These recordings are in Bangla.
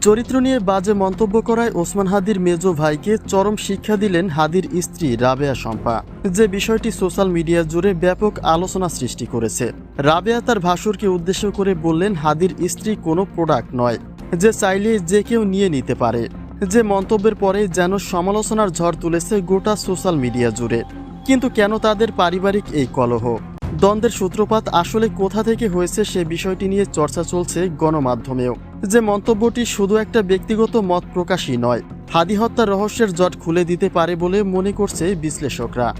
চরিত্র নিয়ে বাজে মন্তব্য করায় ওসমান হাদির মেজো ভাইকে চরম শিক্ষা দিলেন হাদির স্ত্রী রাবেয়া শম্পা। যে বিষয়টি সোশ্যাল মিডিয়া জুড়ে ব্যাপক আলোচনা সৃষ্টি করেছে। রাবেয়া তার ভাসুরকে উদ্দেশ্য করে বললেন, হাদির স্ত্রী কোনো প্রোডাক্ট নয়। যে চাইলে যে কেউ নিয়ে নিতে পারে। যে মন্তব্যের পরে যেন সমালোচনার ঝড় তুলেছে গোটা সোশ্যাল মিডিয়া জুড়ে। কিন্তু কেন তাদের পারিবারিক এই কলহ? দ্বন্দ্বের সূত্রপাত আসলে কোথা থেকে হয়েছে সে বিষয়টি নিয়ে চর্চা চলছে গণমাধ্যমেও। যে মন্তব্যটি শুধু একটা ব্যক্তিগত মত প্রকাশই নয়, হাদি হত্যার রহস্যের জট খুলে দিতে পারে বলে মনে করছে বিশ্লেষকরা।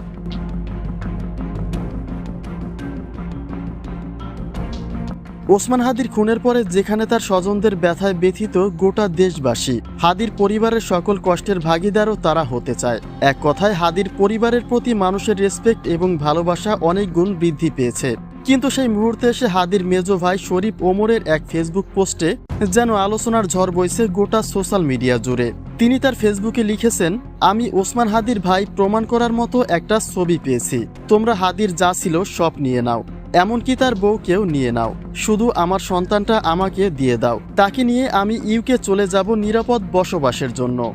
ওসমান হাদির খুনের পরে যেখানে তার স্বজনদের ব্যথায় ব্যথিত গোটা দেশবাসী, হাদির পরিবারের সকল কষ্টের ভাগিদারও তারা হতে চায়। এক কথায়, হাদির পরিবারের প্রতি মানুষের রেসপেক্ট এবং ভালোবাসা অনেক গুণ বৃদ্ধি পেয়েছে। কিন্তু সেই মুহূর্তে এসে হাদির মেজো ভাই শরীফ ওমরের এক ফেসবুক পোস্টে যেন আলোচনার ঝড় বইছে গোটা সোশ্যাল মিডিয়া জুড়ে। তিনি তার ফেসবুকে লিখেছেন, আমি ওসমান হাদির ভাই প্রমাণ করার মতো একটা ছবি পেয়েছি। তোমরা হাদির যা ছিল সব নিয়ে নাও। এমনকি তার বউকেও নিয়ে নাও। শুধু আমার সন্তানটা আমাকে দিয়ে দাও। তাকে নিয়ে আমি ইউকে চলে যাব নিরাপদ বসবাসের জন্য।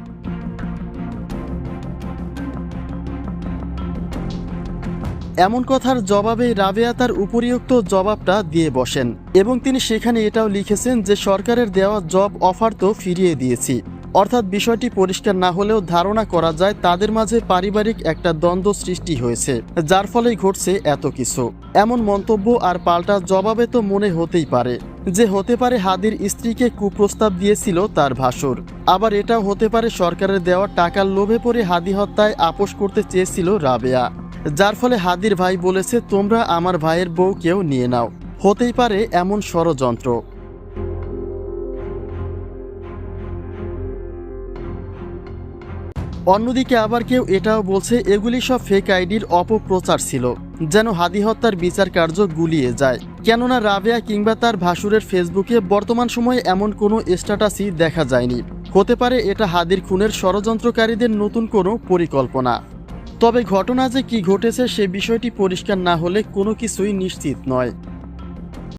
এমন কথার জবাবে রাবেয়া তার উপরিউক্ত জবাবটা দিয়ে বসেন এবং তিনি সেখানে এটাও লিখেছেন যে সরকারের দেওয়া জব অফার তো ফিরিয়ে দিয়েছি। অর্থাৎ বিষয়টি পরিষ্কার না হলেও ধারণা করা যায় তাদের মাঝে পারিবারিক একটা দ্বন্দ্ব সৃষ্টি হয়েছে, যার ফলেই ঘটছে এত কিছু। এমন মন্তব্য আর পাল্টা জবাবে তো মনে হতেই পারে, যে হতে পারে হাদির স্ত্রীকে কুপ্রস্তাব দিয়েছিল তার ভাসুর। আবার এটাও হতে পারে সরকারের দেওয়া টাকার লোভে পড়ে হাদি হত্যায় আপোষ করতে চেয়েছিল রাবেয়া। যার ফলে হাদির ভাই বলেছে, তোমরা আমার ভাইয়ের বউকেও নিয়ে নাও। হতেই পারে এমন ষড়যন্ত্র। অন্যদিকে আবার কেউ এটাও বলছে, এগুলি সব ফেক আইডির অপপ্রচার ছিল, যেন হাদি হত্যার বিচার কার্য গুলিয়ে যায়। কেননা রাবেয়া কিংবা তার ভাসুরের ফেসবুকে বর্তমান সময়ে এমন কোনো স্ট্যাটাসই দেখা যায়নি। হতে পারে এটা হাদির খুনের ষড়যন্ত্রকারীদের নতুন কোনো পরিকল্পনা। তবে ঘটনা যে কি ঘটেছে সে বিষয়টি পরিষ্কার না হলে কোনো কিছুই নিশ্চিত নয়।